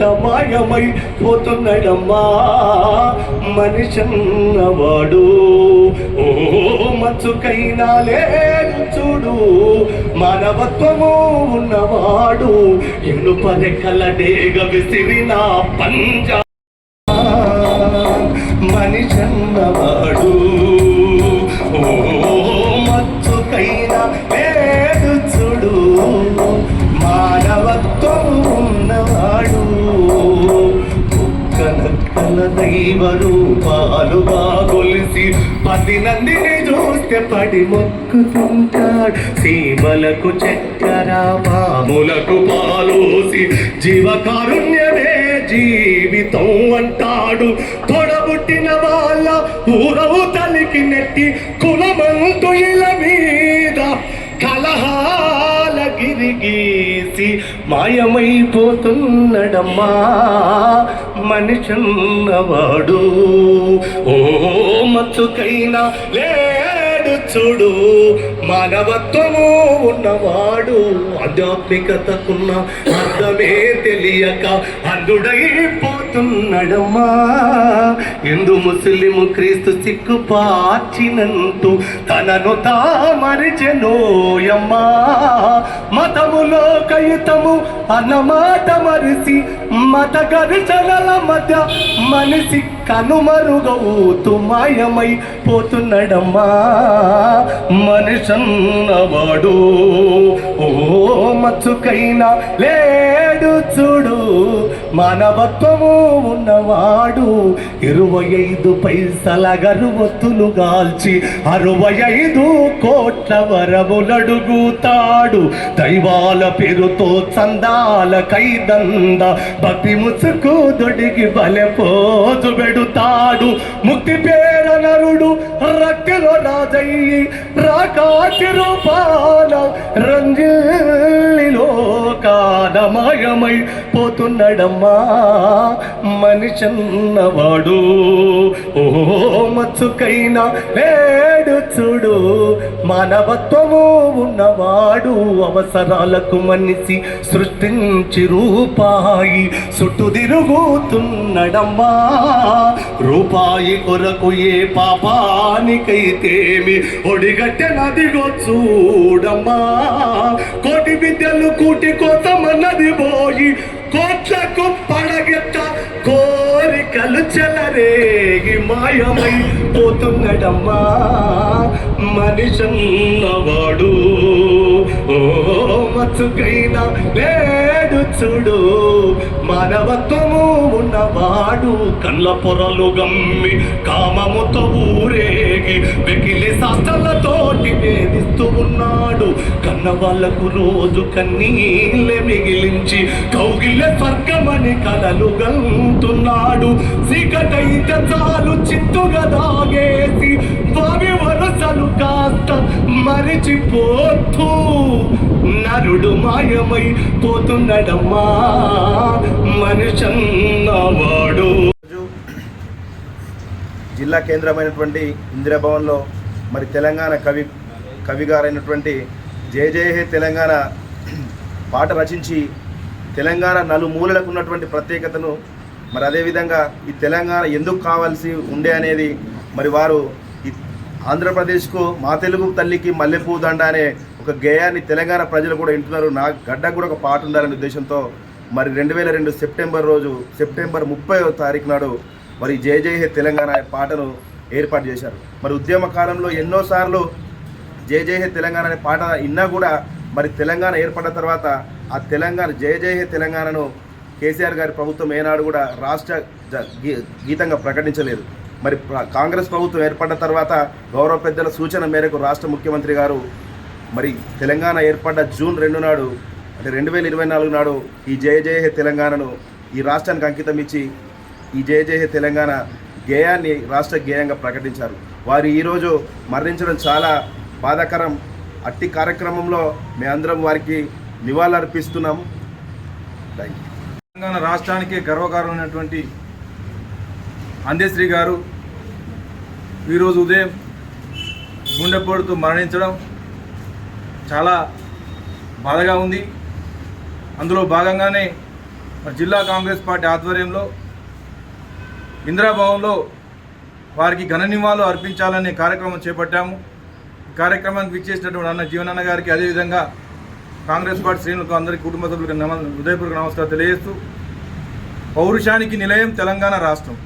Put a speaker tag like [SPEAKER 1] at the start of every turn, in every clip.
[SPEAKER 1] మాయమై పోతున్నాడమ్మా. మనిషన్నవాడు. ఓ మచ్చుకైనా లేదు చూడు. మానవత్వము ఉన్నవాడు. ఎన్ను పదెక్కల డేగ విసిరిన పంజా. మనిషన్నవాడు. కుక్కనక్కల బాగొలిసి రూపాలుగా పది నందిని చూస్తే పడి మొక్కుతుంటాడు. సీమలకు చక్కెర పాములకు పాలోసి జీవకారుణ్యమే జీవితం అంటాడు. తొడబుట్టిన వాళ్ళ ఊరవు తలికి నెట్టి కులమంతు ఇల మీద కలహాల గిరిగీసి మాయమైపోతున్నడమ్మా. మనిషన్నవాడు ఓ మచ్చుకైనా లే లేడు చూడు మానవత్వము ఉన్నవాడు ఆధ్యాత్మికతకున్న అర్థమే తెలియక అందుడైపోతున్నడమ్మా ఎందు ముస్లిము క్రీస్తు సిక్కు పార్చినంతు తనను తామరిచెనోయమ్మా మతములో కయితము అన్నమాట మరిసి మత గరిచల మధ్య మనిషి కనుమరుగవుతూ మాయమై పోతున్నాడమ్మా మనిషన్నవాడు. ఓ మచ్చుకైనా లేడు చూడు మానవత్వము ఉన్నవాడు. ఇరవై ఐదు పైసల గరువత్తులు గాల్చి అరవై ఐదు కోట్ల వరములడుగుతాడు. దైవాల పేరుతో చందాల కైదంద భక్తి ముసుకు దొడిగి బలె పోజు పెడుతాడు. ముక్తి పేర నరుడు రక్తిలో రాజయ్యి రాకాటి రూపాల రంజిల్లిలో కానమయమై పోతున్నాడమ్మా. మనిషన్నవాడు. ఓ మచ్చుకైనా లేడు చూడు. మానవత్వము ఉన్నవాడు అవసరాలకు మనిషి సృష్టించి రూపాయి చుట్టూ తిరుగుతున్నడమ్మా రూపాయి కొరకు ఏ పాపానికైతేమి ఒడిగట్టె నదిగో చూడమ్మా. కోటి విద్యలు కూటి కోసమన్నది పోయి కోట్లకు పడగెత్త కోరికలు చెలరేగి మాయమై పోతున్నాడమ్మా. మనిషన్నవాడు ఓ మచ్చుకైనా చూడు మానవత్వము ఉన్నవాడు కళ్ళ పొరలు గమ్మి కామముతో ఊరేగి వెకిలి శాస్త్రాలతోటి వేధిస్తూ ఉన్నాడు. కన్న వాళ్ళకు రోజు కన్నీళ్ళే మిగిలించి కౌగిల్లె స్వర్గమని కలలు గంటున్నాడు చీకటైతే చాలు చిత్తుగా దాగే మరిచిపోతూ నరుడు మాయమై పోతున్నాడమ్మా మనుషన్నవాడు.
[SPEAKER 2] రోజు జిల్లా కేంద్రమైనటువంటి ఇందిరాభవన్లో మరి తెలంగాణ కవి కవిగారైనటువంటి జయ జయ హే తెలంగాణ పాట రచించి తెలంగాణ నలుమూలలకు ఉన్నటువంటి ప్రత్యేకతను మరి అదేవిధంగా ఈ తెలంగాణ ఎందుకు కావాల్సి ఉండే అనేది మరి వారు ఆంధ్రప్రదేశ్కు మా తెలుగు తల్లికి మల్లెపూ దండ అనే ఒక గేయాన్ని తెలంగాణ ప్రజలు కూడా వింటున్నారు. నా గడ్డ కూడా ఒక పాట ఉండాలనే ఉద్దేశంతో మరి రెండు వేల రెండు సెప్టెంబర్ రోజు సెప్టెంబర్ ముప్పై తారీఖు నాడు మరి జయ జయ హే తెలంగాణ అనే పాటను ఏర్పాటు చేశారు. మరి ఉద్యమ కాలంలో ఎన్నోసార్లు జయ జయ హే తెలంగాణ అనే పాట ఇన్నా కూడా మరి తెలంగాణ ఏర్పడిన తర్వాత ఆ తెలంగాణ జయ జయ హే తెలంగాణను కేసీఆర్ గారి ప్రభుత్వం ఏనాడు కూడా రాష్ట్ర జ- గీ- గీతంగా ప్రకటించలేదు. మరి కాంగ్రెస్ ప్రభుత్వం ఏర్పడిన తర్వాత గౌరవ పెద్దల సూచన మేరకు రాష్ట్ర ముఖ్యమంత్రి గారు మరి తెలంగాణ ఏర్పడ్డ జూన్ రెండు నాడు అంటే రెండు వేల ఇరవై నాలుగు నాడు ఈ జయ జయ హే తెలంగాణను ఈ రాష్ట్రానికి అంకితం ఇచ్చి ఈ జయ జయ హే తెలంగాణ గేయాన్ని రాష్ట్ర గేయంగా ప్రకటించారు. వారు ఈరోజు మరణించడం చాలా బాధాకరం. అట్టి కార్యక్రమంలో మేమందరం వారికి నివాళులర్పిస్తున్నాము. థ్యాంక్ యూ
[SPEAKER 3] తెలంగాణ రాష్ట్రానికి గర్వకారణమైనటువంటి అందేశ్రీ గారు ఈరోజు ఉదయం గుండెపోటుతో మరణించడం చాలా బాధగా ఉంది. అందులో భాగంగానే జిల్లా కాంగ్రెస్ పార్టీ ఆధ్వర్యంలో ఇందిరాభవన్లో వారికి ఘన నివాళులు అర్పించాలనే కార్యక్రమం చేపట్టాము. కార్యక్రమానికి విచ్చేసినటువంటి అన్న జీవనన్న గారికి అదేవిధంగా కాంగ్రెస్ పార్టీ శ్రేణులకు అందరికీ కుటుంబ సభ్యులకు నమ హృదయపూర్వక నమస్కారం తెలియజేస్తూ పౌరుషానికి నిలయం తెలంగాణ రాష్ట్రం.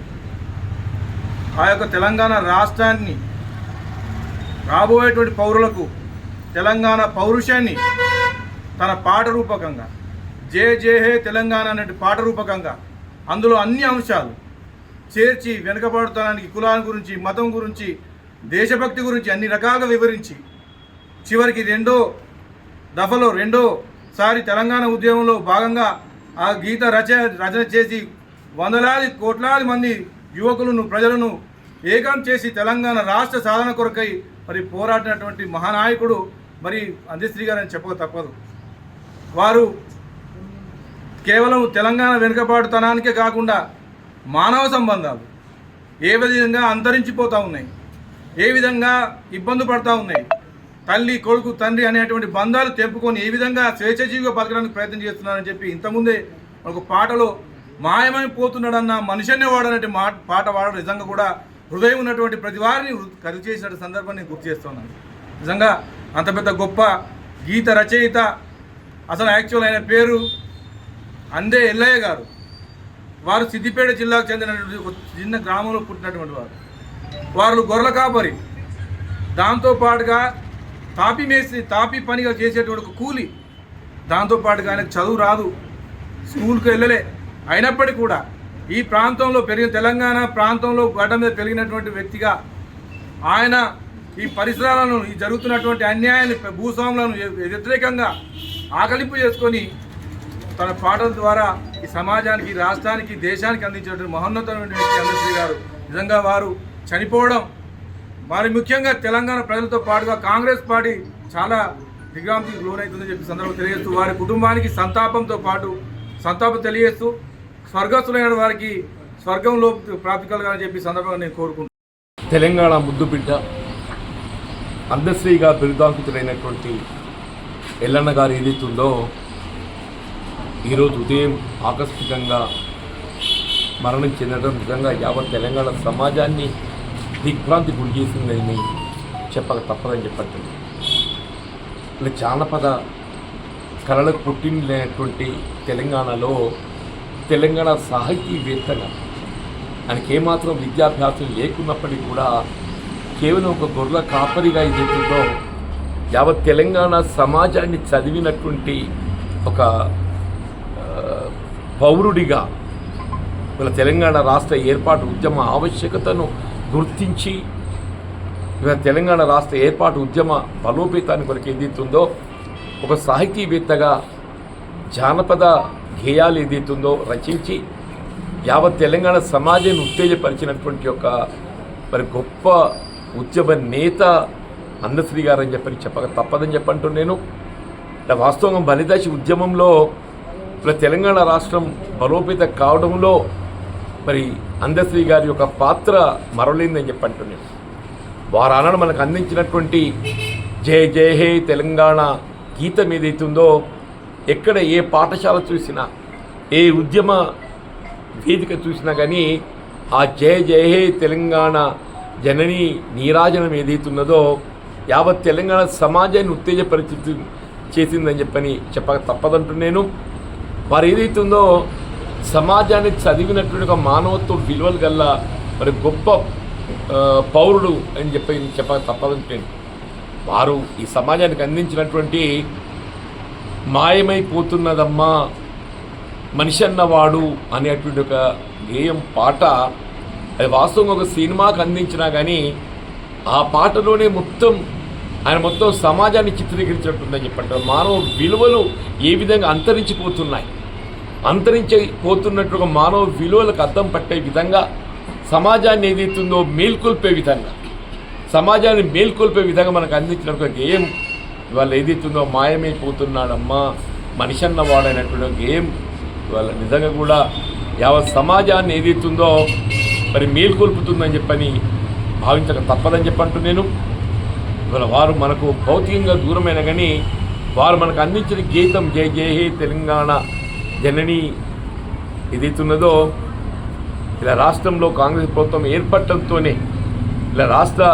[SPEAKER 3] ఆ యొక్క తెలంగాణ రాష్ట్రాన్ని రాబోయేటువంటి పౌరులకు తెలంగాణ పౌరుషాన్ని తన పాట రూపకంగా జే జే హే తెలంగాణ అనే పాట రూపకంగా అందులో అన్ని అంశాలు చేర్చి వెనుకబడతానికి కులాల గురించి మతం గురించి దేశభక్తి గురించి అన్ని రకాలుగా వివరించి చివరికి రెండో దఫలో రెండోసారి తెలంగాణ ఉద్యమంలో భాగంగా ఆ గీత రచ రచన చేసి వందలాది కోట్లాది మంది యువకులను ప్రజలను ఏకం చేసి తెలంగాణ రాష్ట్ర సాధన కొరకై మరి పోరాడినటువంటి మహానాయకుడు మరి అందశ్రీ గారని చెప్పక తప్పదు. వారు కేవలం తెలంగాణ వెనుకబాటుతనానికే కాకుండా మానవ సంబంధాలు ఏ విధంగా అంతరించిపోతూ ఉన్నాయి ఏ విధంగా ఇబ్బంది పడతా ఉన్నాయి తల్లి కొడుకు తండ్రి అనేటువంటి బంధాలు తెంపుకొని ఏ విధంగా స్వేచ్ఛజీవిగా బతకడానికి ప్రయత్నం చేస్తున్నారని చెప్పి ఇంతకుముందే ఒక పాటలో మాయమైపోతున్నాడన్న మనిషినే వాడనటువంటి మా పాట వాడడం నిజంగా కూడా హృదయం ఉన్నటువంటి ప్రతి వారిని కలి చేసిన సందర్భాన్ని గుర్తు చేస్తున్నాను. నిజంగా అంత పెద్ద గొప్ప గీత రచయిత అసలు యాక్చువల్ ఆయన పేరు అందే ఎల్లయ్య గారు. వారు సిద్దిపేట జిల్లాకు చెందినటువంటి ఒక చిన్న గ్రామంలో పుట్టినటువంటి వారు. వారు గొర్రెల కాపరి. దాంతోపాటుగా తాపి మేసి తాపి పనిగా చేసేటువంటి ఒక కూలి. దాంతోపాటుగా ఆయనకు చదువు రాదు. స్కూల్కి వెళ్ళలే. అయినప్పటికీ కూడా ఈ ప్రాంతంలో పెరిగిన తెలంగాణ ప్రాంతంలో గడ్డ మీద పెరిగినటువంటి వ్యక్తిగా ఆయన ఈ పరిసరాలను ఈ జరుగుతున్నటువంటి అన్యాయాన్ని భూస్వాములను వ్యతిరేకంగా ఆకలింపు చేసుకొని తన పాటల ద్వారా ఈ సమాజానికి రాష్ట్రానికి దేశానికి అందించినటువంటి మహోన్నతమైన వ్యక్తి అందశ్రీ గారు. నిజంగా వారు చనిపోవడం మరి ముఖ్యంగా తెలంగాణ ప్రజలతో పాటుగా కాంగ్రెస్ పార్టీ చాలా దిగ్రాంతికి లోనవుతుందని చెప్పి సందర్భం తెలియజేస్తూ వారి కుటుంబానికి సంతాపంతో పాటు సంతాపం తెలియజేస్తూ స్వర్గస్థులైన వారికి స్వర్గంలో ప్రాప్తి కలగాలని చెప్పి సందర్భంగా నేను కోరుకుంటున్నాను.
[SPEAKER 4] తెలంగాణ ముద్దుబిడ్డ అందశ్రీగా బిరుదాంకితుడైనటువంటి ఎల్లన్న గారు ఏదైతుందో ఈరోజు ఉదయం ఆకస్మికంగా మరణం చెందడం నిజంగా యావత్ తెలంగాణ సమాజాన్ని దిగ్భ్రాంతి గురి చేసిందని చెప్పక తప్పదని చెప్పట్లేదు. ఇలా జానపద కళలకు పుట్టినటువంటి తెలంగాణలో తెలంగాణ సాహితీవేత్తగా ఆయనకి ఏమాత్రం విద్యాభ్యాసం లేకున్నప్పటికీ కూడా కేవలం ఒక గొర్రెల కాపరిగా ఏదైతుందో యావత్ తెలంగాణ సమాజాన్ని చదివినటువంటి ఒక పౌరుడిగా ఇవాళ తెలంగాణ రాష్ట్ర ఏర్పాటు ఉద్యమ ఆవశ్యకతను గుర్తించి ఇవాళ తెలంగాణ రాష్ట్ర ఏర్పాటు ఉద్యమ బలోపేతాన్ని కొరకు ఏదైతుందో ఒక సాహితీవేత్తగా జానపద గేయాలు ఏదైతుందో రచించి యావత్ తెలంగాణ సమాజాన్ని ఉత్తేజపరిచినటువంటి ఒక మరి గొప్ప ఉద్యమ నేత అందశ్రీ గారు అని చెప్పని చెప్పక తప్పదని చెప్పంటూ నేను ఇలా వాస్తవంగా బలిదాసి ఉద్యమంలో ఇలా తెలంగాణ రాష్ట్రం బలోపేత కావడంలో మరి అందశ్రీ గారి యొక్క పాత్ర మరలేందని చెప్పంటూ నేను వారు ఆనాడు మనకు అందించినటువంటి జయ జయ హే తెలంగాణ గీతం ఏదైతుందో ఎక్కడ ఏ పాఠశాల చూసినా ఏ ఉద్యమ వేదిక చూసినా కానీ ఆ జయ జయ హే తెలంగాణ జనని నీరాజనం ఏదైతున్నదో యావత్ తెలంగాణ సమాజాన్ని ఉత్తేజపరిచి చేసిందని చెప్పని చెప్పక తప్పదంటూ నేను వారు ఏదైతుందో సమాజాన్ని చదివినటువంటి ఒక మానవత్వ విలువలు గల్ల మరి గొప్ప పౌరుడు అని చెప్పి చెప్పక తప్పదంటే వారు ఈ సమాజానికి అందించినటువంటి మాయమైపోతున్నదమ్మా మనిషి అన్నవాడు అనేటువంటి ఒక గేయం పాట. అది వాస్తవంగా ఒక సినిమాకు అందించినా కానీ ఆ పాటలోనే మొత్తం ఆయన మొత్తం సమాజాన్ని చిత్రీకరించినట్టుందని చెప్పంటారు మానవ విలువలు ఏ విధంగా అంతరించిపోతున్నాయి? అంతరించిపోతున్నట్టు ఒక మానవ విలువలకు అర్థం పట్టే విధంగా సమాజాన్ని ఏదైతుందో మేల్కొల్పే విధంగా సమాజాన్ని మేల్కొల్పే విధంగా మనకు అందించిన ఒక గేయం ఇవాళ ఏదైతుందో మాయమైపోతున్నాడమ్మా మనిషి అన్నవాడైనటువంటి ఒక గేమ్. ఇవాళ నిజంగా కూడా యావత్ సమాజాన్ని ఏదైతుందో మరి మేల్కొల్పుతుందని చెప్పని భావించక తప్పదని చెప్పంటూ నేను ఇవాళ వారు మనకు భౌతికంగా దూరమైన కానీ వారు మనకు అందించిన గీతం జయ జయ హే తెలంగాణ జనని ఏదైతున్నదో ఇలా రాష్ట్రంలో కాంగ్రెస్ ప్రభుత్వం ఏర్పడటంతోనే ఇలా రాష్ట్ర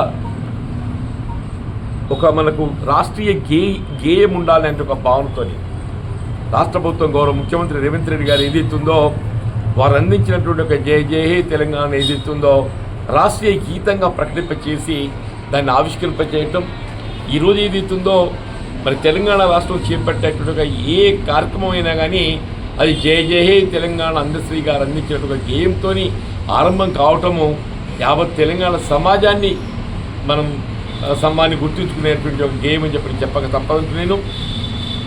[SPEAKER 4] ఒక మనకు రాష్ట్రీయ గే గేయం ఉండాలి అంటే ఒక భావనతో రాష్ట్ర ప్రభుత్వం గౌరవ ముఖ్యమంత్రి రేవంత్ రెడ్డి గారు ఏదైతుందో వారు అందించినటువంటి ఒక జయ జయ హే తెలంగాణ ఏదైతుందో రాష్ట్రీయ గీతంగా ప్రకటింప చేసి దాన్ని ఆవిష్కరింప చేయటం ఈరోజు ఏదైతుందో మరి తెలంగాణ రాష్ట్రం చేపట్టేటువంటి ఒక ఏ కార్యక్రమం అయినా కానీ అది జయ జయ హే తెలంగాణ అందశ్రీ గారు అందించినటువంటి గేయంతో ఆరంభం కావటము యావత్ తెలంగాణ సమాజాన్ని మనం ఆ, సమ్మాన్ని గుర్తుంచుకునేటువంటి ఒక గేమ్ అని చెప్పి చెప్పక తప్పదు నేను.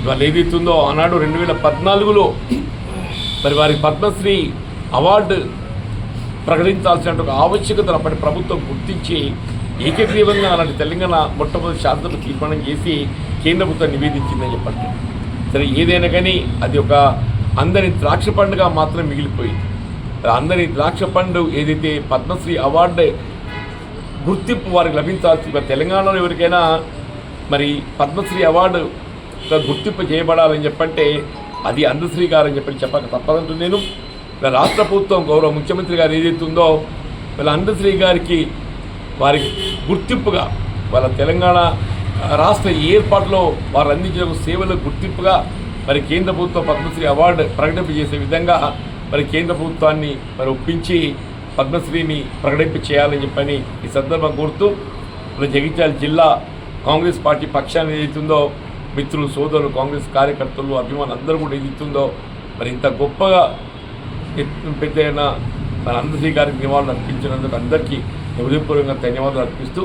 [SPEAKER 4] ఇవాళ ఏదైతుందో ఆనాడు రెండు వేల పద్నాలుగులో మరి వారికి పద్మశ్రీ అవార్డు ప్రకటించాల్సిన ఒక ఆవశ్యకతను అప్పటి ప్రభుత్వం గుర్తించి ఏకగ్రీవంగా అలాంటి తెలంగాణ మొట్టమొదటి శాసనసభ తీర్మానం చేసి కేంద్ర ప్రభుత్వం నివేదించిందని చెప్పండి. సరే ఏదైనా కానీ అది ఒక అందరి ద్రాక్ష పండుగ మాత్రం మిగిలిపోయింది. అందరి ద్రాక్ష పండు ఏదైతే పద్మశ్రీ అవార్డు గుర్తింపు వారికి లభించాల్సి మరి తెలంగాణలో ఎవరికైనా మరి పద్మశ్రీ అవార్డు గుర్తింపు చేయబడాలని చెప్పంటే అది అందశ్రీ గారు అని చెప్పి చెప్పక తప్పదంటు నేను. రాష్ట్ర ప్రభుత్వం గౌరవ ముఖ్యమంత్రి గారు ఏదైతే ఉందో వాళ్ళ అందశ్రీ గారికి వారికి గుర్తింపుగా వాళ్ళ తెలంగాణ రాష్ట్ర ఏర్పాటులో వారు అందించిన సేవలకు గుర్తింపుగా మరి కేంద్ర ప్రభుత్వం పద్మశ్రీ అవార్డు ప్రకటింపజేసే విధంగా మరి కేంద్ర ప్రభుత్వాన్ని మరి ఒప్పించి పద్మశ్రీని ప్రకటింప చేయాలని చెప్పని ఈ సందర్భం కోరుతూ మరి జగిత్యాల జిల్లా కాంగ్రెస్ పార్టీ పక్షాన్ని ఏదైతుందో మిత్రులు సోదరులు కాంగ్రెస్ కార్యకర్తలు అభిమానులు అందరూ కూడా ఏదైతుందో మరి ఇంత గొప్పగా పెద్దయిన మన అందరి గారికి నివాళులు అర్పించినందుకు అందరికీ హృదయపూర్వకంగా ధన్యవాదాలు అర్పిస్తూ